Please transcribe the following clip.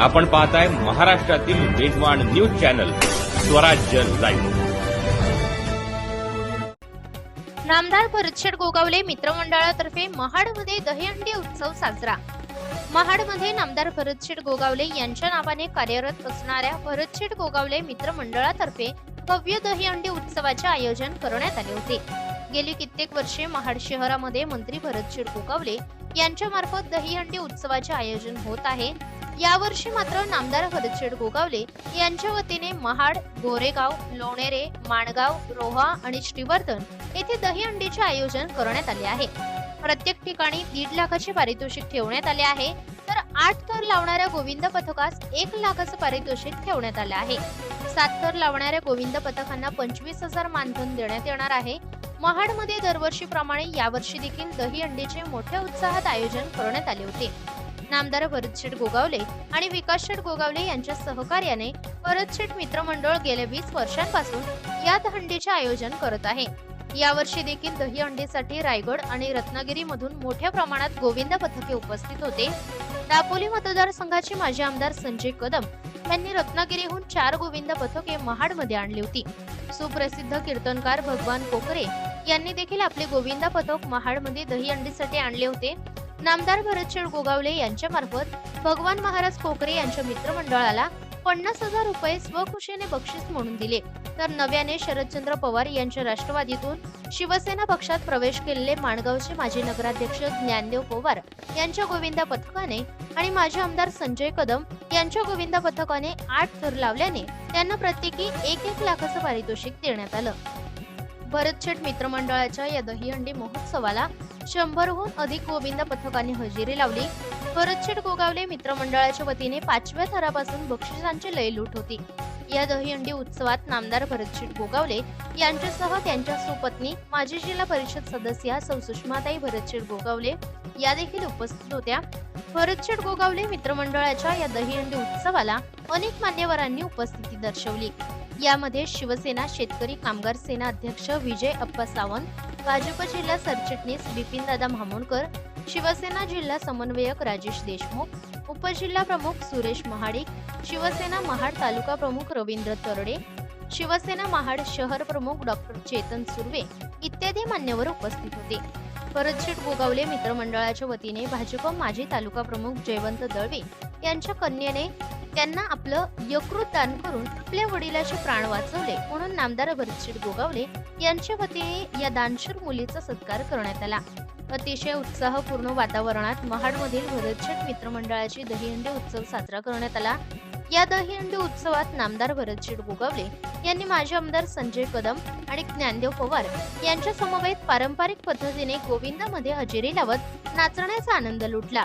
आपण पाहताय महाराष्ट्रातील वेगवान न्यूज चॅनल स्वराज्य लाईव्ह. नामदार भरतशेठ गोगावले मित्रमंडळातर्फे महाडमध्ये दहीहंडी उत्सव साजरा. महाडमध्ये नामदार भरतशेठ गोगावले यांच्या नावाने कार्यरत असणाऱ्या भरतशेठ गोगावले मित्रमंडळातर्फे भव्य दहीहंडी उत्सवाचे आयोजन करण्यात आले होते. गेली कित्येक वर्षे महाड शहरामध्ये मंत्री भरतशेठ गोगावले यांच्या मार्फत दहीहंडी उत्सवाचे आयोजन होत आहे. यावर्षी मात्र नामदार भरतशेठ गोगावले यांच्या वतीने महाड गोरेगाव लोणेरे माणगाव रोहा आणि श्रीवर्धन येथे दहीहंडीचे आयोजन करण्यात आले आहे. प्रत्येक ठिकाणी दीड लाखाचे पारितोषिक ठेवण्यात आले आहे. तर आठ थर लावणाऱ्या गोविंद पथकास एक लाखाचं पारितोषिक ठेवण्यात आलं आहे. सात थर लावणाऱ्या गोविंद पथकांना पंचवीस हजार मानधन देण्यात येणार आहे. महाडमध्ये दरवर्षीप्रमाणे यावर्षी देखील दहीहंडीचे मोठ्या उत्साहात आयोजन करण्यात आले होते. नामदार भरतशेठ गोगावले आणि विकासशेठ गोगावले यांच्या सहकार्याने भरतशेठ मित्रमंडळ गेल्या वीस वर्षांपासून या दहंडीचे आयोजन करत आहे. यावर्षी देखील दही अंडीसाठी रायगड आणि रत्नागिरीमधून मोठ्या प्रमाणात गोविंद पथके उपस्थित होते. दापोली मतदारसंघाचे माजी आमदार संजय कदम यांनी रत्नागिरीहून चार गोविंद पथके महाडमध्ये आणली होती. सुप्रसिद्ध कीर्तनकार भगवान कोकरे यांनी देखील आपले गोविंदा पथक महाडमध्ये दही अंडीसाठी आणले होते. नामदार भरतशेठ गोगावले यांच्यामार्फत भगवान महाराज कोकरे यांच्या मित्रमंडळाला पन्नास हजार रुपये स्वखुशीने बक्षीस म्हणून दिले. तर नव्याने शरदचंद्र पवार यांच्या राष्ट्रवादीतून शिवसेना पक्षात प्रवेश केलेले माणगावचे माजी नगराध्यक्ष ज्ञानदेव पवार यांच्या गोविंदा पथकाने आणि माजी आमदार संजय कदम यांच्या गोविंदा पथकाने आठ थर लावल्याने त्यांना प्रत्येकी एक एक लाखाचं पारितोषिक देण्यात आलं. भरतशेठ मित्रमंडळाच्या या दहीहंडी महोत्सवाला शंभरहून अधिक गोविंद पथकांनी हजेरी लावली. भरतशेठ गोगावले मित्रमंडळाच्या वतीने पाचव्या थरापासून बक्षिसांची लयलूट होती. या दहीहंडी उत्सवात नामदार भरतशेठ गोगावले यांच्यासह त्यांच्या सुपत्नी माजी जिल्हा परिषद सदस्य सौ सुषमाताई भरतशेठ गोगावले या देखील उपस्थित होत्या. भरतशेठ गोगावले मित्रमंडळाच्या या दहीहंडी उत्सवाला अनेक मान्यवरांनी उपस्थिती दर्शवली. यामध्ये शिवसेना शेतकरी कामगार सेना अध्यक्ष विजय अप्पा सावंत भाजप जिल्हा सरचिटणीस बिपिनदादा म्हामोणकर शिवसेना जिल्हा समन्वयक राजेश देशमुख उपजिल्हा प्रमुख सुरेश महाडिक शिवसेना महाड तालुका प्रमुख रवींद्र तरडे शिवसेना महाड शहर प्रमुख डॉक्टर चेतन सुर्वे इत्यादी मान्यवर उपस्थित होते. भरतशेठ गोगावले मित्रमंडळाच्या वतीने भाजप माजी तालुका प्रमुख जयवंत दळवे यांच्या कन्येने त्यांना आपलं यकृत दान करून आपल्या वडिलाचे प्राण वाचवले. म्हणून नामदार भरतशीर गोगावले यांच्या वतीने या दानशूर मुलीचा सत्कार करण्यात आला. अतिशय उत्साहपूर्ण वातावरणात महाडमधील भरतशेठ मित्रमंडळाची दहीहंडी उत्सव साजरा करण्यात आला. या दहीहंडी उत्सवात नामदार भरतशेठ गोगावले यांनी माजी आमदार संजय कदम आणि ज्ञानदेव पवार यांच्या समवेत पारंपरिक पद्धतीने गोविंदामध्ये हजेरी लावत नाचण्याचा आनंद लुटला.